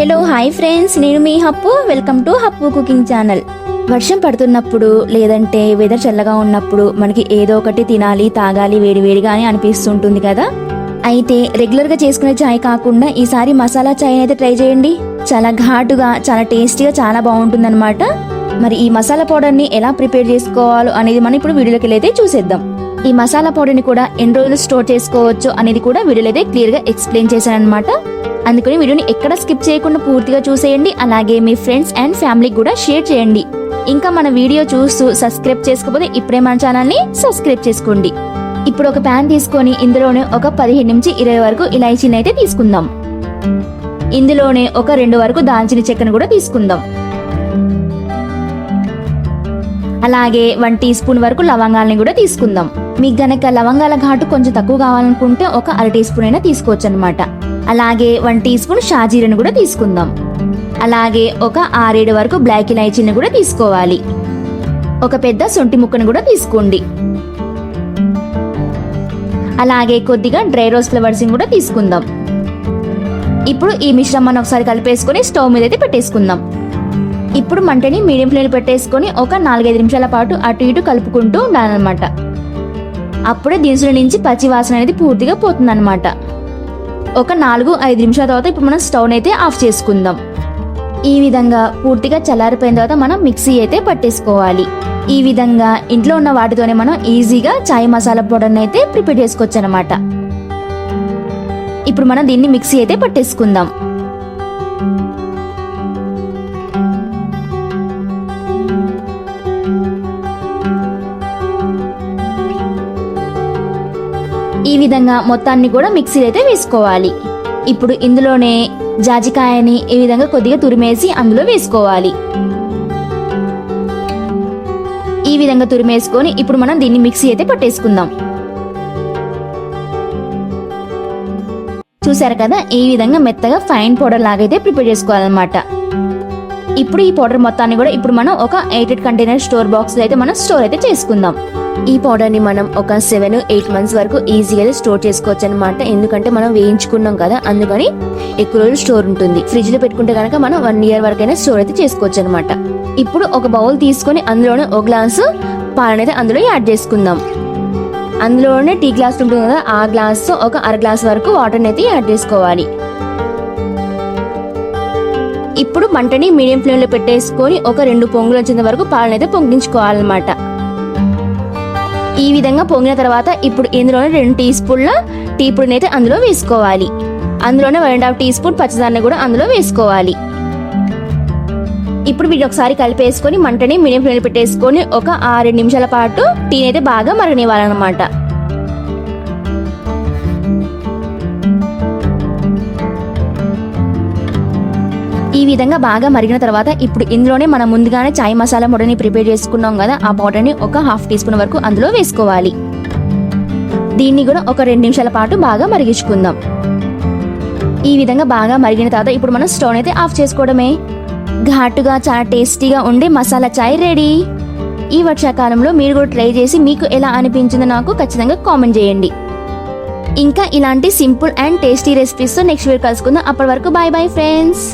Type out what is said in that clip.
Hello hi friends నేను మీ Happu. Welcome to Happu cooking channel వర్షం పడుతున్నప్పుడు లేదంటే వెదర్ చల్లగా ఉన్నప్పుడు మనకి ఏదో ఒకటి తినాలి తాగాలి వేడివేడిగా అని అనిపిస్తుంటుంది కదా? అయితే రెగ్యులర్గా చేసుకునే చాయ్ కాకుండా ఈసారి మసాలా ఛాయ్ అయితే ట్రై చేయండి. చాలా ఘాటుగా చాలా టేస్టీగా చాలా బాగుంటుందన్నమాట. మరి ఈ మసాలా పౌడర్ని ఎలా ప్రిపేర్ చేసుకోవాలో అనేది మనం ఇప్పుడు వీడియోలోకి వెళ్ళి అయితే చూసేద్దాం. ఈ మసాలా పౌడర్ని కూడా ఎన్ని రోజులు స్టోర్ చేసుకోవచ్చు అనేది కూడా వీడియోలో అయితే క్లియర్గా ఎక్స్ప్లెయిన్ చేశాను అనమాట అందుకని వీడియోని ఎక్కడ స్కిప్ చేయకుండా పూర్తిగా చూసేయండి. అలాగే మీ ఫ్రెండ్స్ అండ్ ఫ్యామిలీకి కూడా షేర్ చేయండి. ఇంకా మన వీడియో చూస్తూ సబ్స్క్రైబ్ చేసుకోకపోతే ఇప్పుడే మన ఛానల్ని సబ్స్క్రైబ్ చేసుకోండి. ఇప్పుడు ఒక ప్యాన్ తీసుకొని ఇందులోనే ఒక పదిహేను నుంచి ఇరవై వరకు ఇలాచీని అయితే తీసుకుందాం. ఇందులోనే ఒక రెండు వరకు దాల్చిన చెక్కను కూడా తీసుకుందాం. అలాగే వన్ టీ స్పూన్ వరకు లవంగాలని కూడా తీసుకుందాం. మీకు గనక లవంగాల ఘాటు కొంచెం తక్కువ కావాలనుకుంటే ఒక అర టీ స్పూన్ అయినా తీసుకోవచ్చు అనమాట అలాగే వన్ టీ స్పూన్ షాజీరను కూడా తీసుకుందాం. అలాగే ఒక ఆరేడు వరకు బ్లాక్ ఇలాచీని కూడా తీసుకోవాలి. ఒక పెద్ద సొంటి ముక్కను కూడా తీసుకోండి. అలాగే కొద్దిగా డ్రై రోస్ ఫ్లవర్స్ కూడా తీసుకుందాం. ఇప్పుడు ఈ మిశ్రమాన్ని ఒకసారి కలిపేసుకొని స్టవ్ మీద అయితే పెట్టేసుకుందాం. ఇప్పుడు మంటని మీడియం ఫ్లేమ్ పెట్టేసుకొని ఒక నాలుగైదు నిమిషాల పాటు అటు ఇటు కలుపుకుంటూ ఉండాలన్నమాట. అప్పుడే దినుసుల నుంచి పచ్చి వాసన అనేది పూర్తిగా పోతుందన్నమాట. ఒక నాలుగు ఐదు నిమిషాల తర్వాత ఇప్పుడు మనం స్టవ్ అయితే ఆఫ్ చేసుకుందాం. ఈ విధంగా పూర్తిగా చల్లారిపోయిన తర్వాత మనం మిక్సీ అయితే పట్టేసుకోవాలి. ఈ విధంగా ఇంట్లో ఉన్న వాటితోనే మనం ఈజీగా చాయ్ మసాలా పౌడర్ని అయితే ప్రిపేర్ చేసుకోవచ్చు అనమాట ఇప్పుడు మనం దీన్ని మిక్సీ అయితే పట్టేసుకుందాం. ఈ విధంగా మొత్తాన్ని కూడా మిక్సీ అయితే వేసుకోవాలి. ఇప్పుడు ఇందులోనే జాజికాయని ఈ విధంగా కొద్దిగా తురిమేసి అందులో వేసుకోవాలి. ఈ విధంగా తురిమేసుకొని ఇప్పుడు మనం దీన్ని మిక్సీ అయితే పట్టేసుకుందాం. చూసారు కదా? ఈ విధంగా మెత్తగా ఫైన్ పౌడర్ లాగైతే ప్రిపేర్ చేసుకోవాలన్నమాట. ఇప్పుడు ఈ పౌడర్ మొత్తాన్ని కూడా ఇప్పుడు మనం ఒక ఎయిటెడ్ కంటైనర్ స్టోర్ బాక్స్ అయితే మనం స్టోర్ అయితే చేసుకుందాం. ఈ పౌడర్ని మనం ఒక సెవెన్ ఎయిట్ మంత్స్ వరకు ఈజీగా స్టోర్ చేసుకోవచ్చు అనమాట ఎందుకంటే మనం వేయించుకున్నాం కదా అందుకని ఎక్కువ రోజులు స్టోర్ ఉంటుంది. ఫ్రిడ్జ్లో పెట్టుకుంటే కనుక మనం వన్ ఇయర్ వరకైనా స్టోర్ అయితే చేసుకోవచ్చు అనమాట ఇప్పుడు ఒక బౌల్ తీసుకొని అందులోనే ఒక గ్లాసు పాలనైతే అందులో యాడ్ చేసుకుందాం. అందులోనే టీ గ్లాస్ ఉంటుంది కదా ఆ గ్లాస్ ఒక అర గ్లాస్ వరకు వాటర్ అయితే యాడ్ చేసుకోవాలి. ఇప్పుడు మంటని మీడియం ఫ్లేమ్లో పెట్టేసుకొని ఒక రెండు పొంగులు వచ్చేంత వరకు పాలనైతే పొంగించుకోవాలన్నమాట. ఈ విధంగా పొంగిన తర్వాత ఇప్పుడు ఇందులోనే రెండు టీ స్పూన్ల టీ పొడిని అయితే అందులో వేసుకోవాలి. అందులోనే one and half teaspoon పచ్చదాన్ని కూడా అందులో వేసుకోవాలి. ఇప్పుడు వీటిని ఒకసారి కలిపేసుకొని మంటని మీడియం ఫ్లేమ్ పెట్టేసుకొని ఒక ఆరు నిమిషాల పాటు టీని అయితే బాగా మరగనివ్వాలన్నమాట. ఈ విధంగా బాగా మరిగిన తర్వాత ఇప్పుడు ఇందులోనే మనం ముందుగానే చాయ్ మసాలా పొడిని ప్రిపేర్ చేసుకున్నాం కదా ఆ పౌడర్ని ఒక హాఫ్ టీ స్పూన్ వరకు అందులో వేసుకోవాలి. దీన్ని కూడా ఒక రెండు నిమిషాల పాటు బాగా మరిగించుకుందాం. ఈ విధంగా బాగా మరిగిన తర్వాత ఇప్పుడు మనం స్టవ్ అయితే ఆఫ్ చేసుకోవడమే. ఘాటుగా చాలా టేస్టీగా ఉండే మసాలా చాయ్ రెడీ. ఈ వర్షాకాలంలో మీరు కూడా ట్రై చేసి మీకు ఎలా అనిపించిందో నాకు ఖచ్చితంగా కామెంట్ చేయండి. ఇంకా ఇలాంటి సింపుల్ అండ్ టేస్టీ రెసిపీస్తో నెక్స్ట్ వీక్ కలుసుకుందాం. అప్పటి వరకు బాయ్ బాయ్ ఫ్రెండ్స్.